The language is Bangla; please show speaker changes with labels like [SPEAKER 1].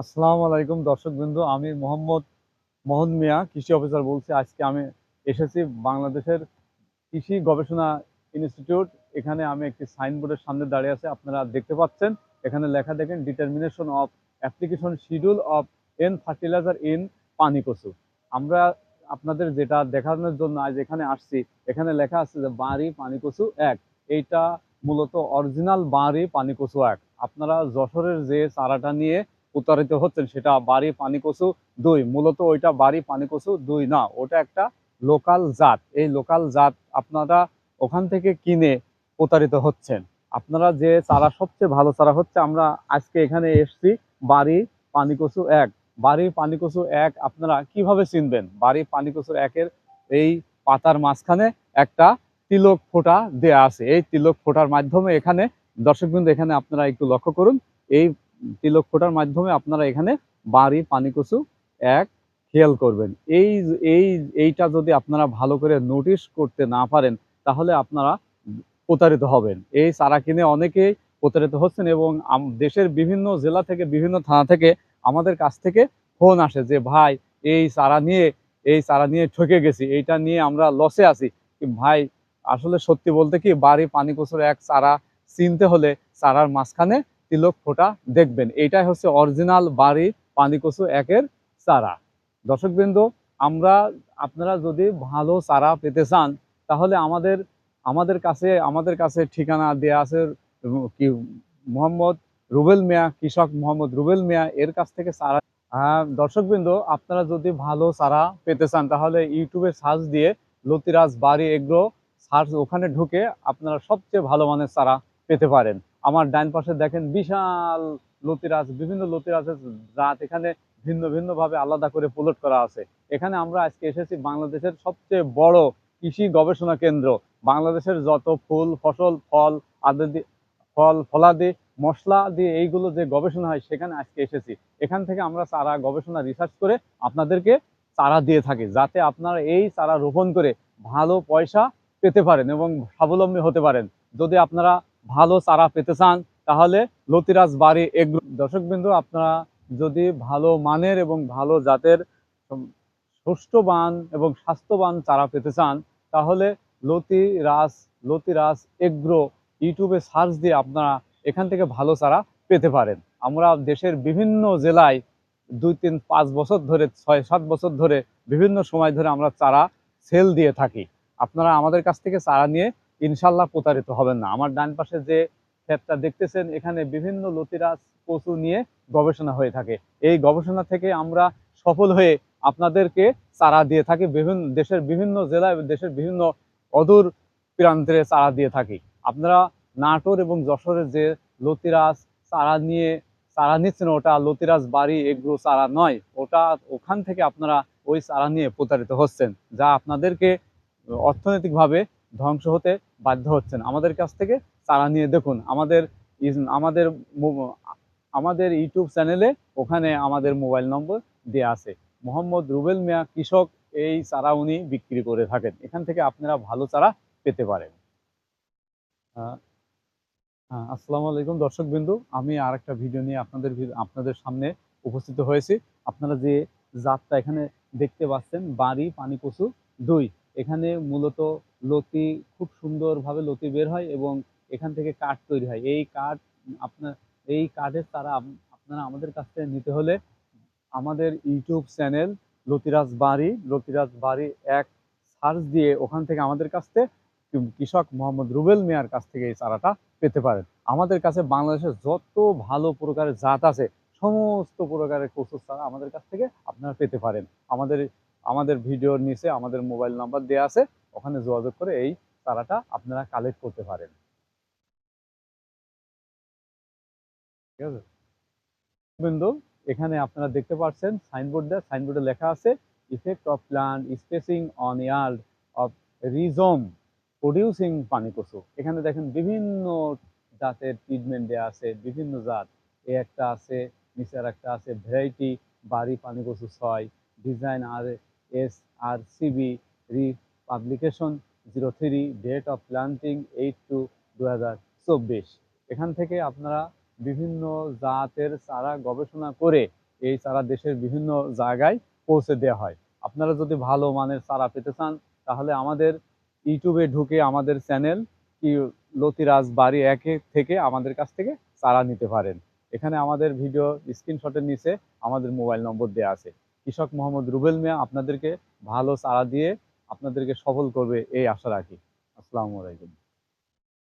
[SPEAKER 1] আসসালামু আলাইকুম দর্শক বিন্দু, আমি মোহাম্মদ মোহন মিয়া, কৃষি অফিসার বলছি। আজকে আমি এসেছি বাংলাদেশের কৃষি গবেষণা ইনস্টিটিউট। এখানে আমি একটি সাইনবোর্ডের সামনে দাঁড়িয়ে আছে, আপনারা দেখতে পাচ্ছেন। এখানে লেখা দেখেন determination of application schedule of N fertiliser in পানিকচু আমরা আপনাদের যেটা দেখানোর জন্য আজ এখানে আসছি, এখানে লেখা আছে যে বাঁড়ি পানিকচু এক। এইটা মূলত অরিজিনাল বাঁড়ি পানিকচু এক। আপনারা যশোরের যে চারাটা নিয়ে প্রতারিত হচ্ছেন, সেটা বাড়ি পানিকচু দুই। মূলত ওইটা বাড়ি পানিকচু দুই না, ওটা একটা লোকাল জাত। এই লোকাল জাত আপনারা ওখান থেকে কিনে প্রতারিত হচ্ছেন। আপনারা যে চারা, সবচেয়ে ভালো চারা হচ্ছে, আমরা আজকে এখানে এসছি, বাড়ি পানিকচু এক। বাড়ি পানিকচু এক, আপনারা কীভাবে চিনবেন? বাড়ি পানিকচু একের এই পাতার মাঝখানে একটা তিলক ফোঁটা দেয়া আছে। এই তিলক ফোঁটার মাধ্যমে এখানে দর্শকবৃন্দ, এখানে আপনারা একটু লক্ষ্য করুন, এই তিলক ফোঁটার মাধ্যমে আপনারা এখানে বাড়ি, পানিকচু এক খেয়াল করবেন। এই এই, এইটা যদি আপনারা ভালো করে নোটিশ করতে না পারেন, তাহলে আপনারা প্রতারিত হবেন। এই চারা কিনে অনেকেই প্রতারিত হচ্ছেন এবং দেশের বিভিন্ন জেলা থেকে, বিভিন্ন থানা থেকে আমাদের কাছ থেকে ফোন আসে যে, ভাই, এই চারা নিয়ে, এই চারা নিয়ে ঠকে গেছি। এইটা নিয়ে আমরা লসে আছি। ভাই, আসলে সত্যি বলতে কি, বাড়ি, পানিকচুর এক চারা চিনতে হলে চারার মাঝখানে তিলক ফোঁটা দেখবেন। এইটাই হচ্ছে অরিজিনাল বাড়ি পানিকচু একের চারা। দর্শকবৃন্দ, আমরা আপনারা যদি ভালো চারা পেতে চান, তাহলে আমাদের আমাদের কাছে আমাদের কাছে ঠিকানা দেয়া আছে কি, মোহাম্মদ রুবেল মিয়া, কৃষক মোহাম্মদ রুবেল মিয়া এর কাছ থেকে চারা। দর্শকবৃন্দ, আপনারা যদি ভালো চারা পেতে চান, তাহলে ইউটিউবে সার্চ দিয়ে লতিরাজ বাড়ি এগ্রো সার্চ ওখানে ঢুকে আপনারা সবচেয়ে ভালো মানের চারা পেতে পারেন। আমার ডাইন পাশে দেখেন বিশাল লতিরাজ, বিভিন্ন লতিরাজের জাত। এখানে ভিন্ন ভিন্ন ভাবে আলাদা করে প্লট করা আছে। এখানে আমরা আজকে এসেছি বাংলাদেশের সবচেয়ে বড় কৃষি গবেষণা কেন্দ্র। বাংলাদেশের যত ফুল, ফসল, ফল, আদি ফল, ফলাদি, মশলা দিয়ে এইগুলো যে গবেষণা হয়, সেখানে আজকে এসেছি। এখান থেকে আমরা চারা গবেষণা রিসার্চ করে আপনাদেরকে চারা দিয়ে থাকি, যাতে আপনারা এই চারা রোপণ করে ভালো পয়সা পেতে পারেন এবং স্বাবলম্বী হতে পারেন। যদি আপনারা ভালো চারা পেতে চান, তাহলে লতিরাজ বাড়ি এগ্রো দর্শকবৃন্দ, আপনারা যদি ভালো মানের এবং ভালো জাতের সুষ্ঠবান এবং স্বাস্থ্যবান চারা পেতে চান, তাহলে লতিরাজ লতিরাজ এগ্রো ইউটিউবে সার্চ দিয়ে আপনারা এখান থেকে ভালো চারা পেতে পারেন। আমরা দেশের বিভিন্ন জেলায় দুই তিন পাঁচ বছর ধরে, ছয় সাত বছর ধরে বিভিন্ন সময় ধরে আমরা চারা সেল দিয়ে থাকি। আপনারা আমাদের কাছ থেকে চারা নিয়ে ইনশাল্লাহ প্রতারিত হবেন না। আমার ডান পাশে যে ক্ষেতটা দেখতেছেন, এখানে বিভিন্ন লতিরাজ কচু নিয়ে গবেষণা হয়ে থাকে। এই গবেষণা থেকে আমরা সফল হয়ে আপনাদেরকে চারা দিয়ে থাকি। বিভিন্ন দেশের বিভিন্ন জেলায় দেশের বিভিন্ন অদূর প্রান্তে চারা দিয়ে থাকি। আপনারা নাটোর এবং যশোরের যে লতিরাজ চারা নিয়ে চারা নিচ্ছেন, ওটা লতিরাজ বাড়ি এগ্রো চারা নয়। ওটা ওখান থেকে আপনারা ওই চারা নিয়ে প্রতারিত হচ্ছেন, যা আপনাদেরকে অর্থনৈতিকভাবে ধ্বংস হতে বাধ্য হচ্ছেন। আমাদের কাছ থেকে চারা নিয়ে দেখুন, আমাদের আমাদের আমাদের ইউটিউব চ্যানেলে ওখানে আমাদের মোবাইল নম্বর দেওয়া আছে। মোহাম্মদ রুবেল মিয়া কৃষক, এই চারা উনি বিক্রি করে থাকেন। এখান থেকে আপনারা ভালো চারা পেতে পারেন। আসসালামু আলাইকুম দর্শক বিন্দু আমি আর একটা ভিডিও নিয়ে আপনাদের আপনাদের সামনে উপস্থিত হয়েছি। আপনারা যে জাতটা এখানে দেখতে পাচ্ছেন, বাড়ি পানি কচু দুই। এখানে মূলত লতি খুব সুন্দরভাবে লতি বের হয় এবং এখান থেকে কাঠ তৈরি হয়। এই কাঠ আপনার এই কাঠের তারা আপনারা আমাদের কাছ থেকে নিতে হলে আমাদের ইউটিউব চ্যানেল লতিরাজ বাড়ি লতিরাজ বাড়ি এক সার্চ দিয়ে ওখান থেকে আমাদের কাছ থেকে কৃষক মোহাম্মদ রুবেল মিয়ার কাছ থেকে এই চারাটা পেতে পারেন। আমাদের কাছে বাংলাদেশের যত ভালো প্রকারের জাত আছে, সমস্ত প্রকারের কচুর চারা আমাদের কাছ থেকে আপনারা পেতে পারেন। আমাদের আমাদের ভিডিওর নিচে আমাদের মোবাইল নাম্বার দেওয়া আছে, ওখানে যোগাযোগ করে এই চারাটা আপনারা কালেক্ট করতে পারেন। ঠিক আছে? বিন্দু এখানে আপনারা দেখতে পাচ্ছেন সাইনবোর্ড সাইনবোর্ডে লেখা আছে effect of plant spacing on yield of rhizome producing পানি কচু এখানে দেখেন বিভিন্ন জাতের ট্রিটমেন্ট দেওয়া আছে, বিভিন্ন জাত। এ একটা আছে, নিচে আর একটা আছে ভ্যারাইটি বাড়ি পানি কচু ছয় design R S R CB replication zero three date of planting eight two দু হাজার চব্বিশ। এখান থেকে আপনারা বিভিন্ন জাতের চারা গবেষণা করে এই চারা দেশের বিভিন্ন জায়গায় পৌঁছে দেওয়া হয়। আপনারা যদি ভালো মানের চারা পেতে চান, তাহলে আমাদের ইউটিউবে ঢুকে আমাদের চ্যানেল কি লতিরাজ বাড়ি একে থেকে আমাদের কাছ থেকে চারা নিতে পারেন। এখানে আমাদের ভিডিও স্ক্রিনশটের নিচে আমাদের মোবাইল নম্বর দেওয়া আছে। কৃষক মোহাম্মদ রুবেল মিয়া আপনাদেরকে ভালো চারা দিয়ে আপনাদেরকে সফল করবে এই আশা রাখি। আসসালামু আলাইকুম।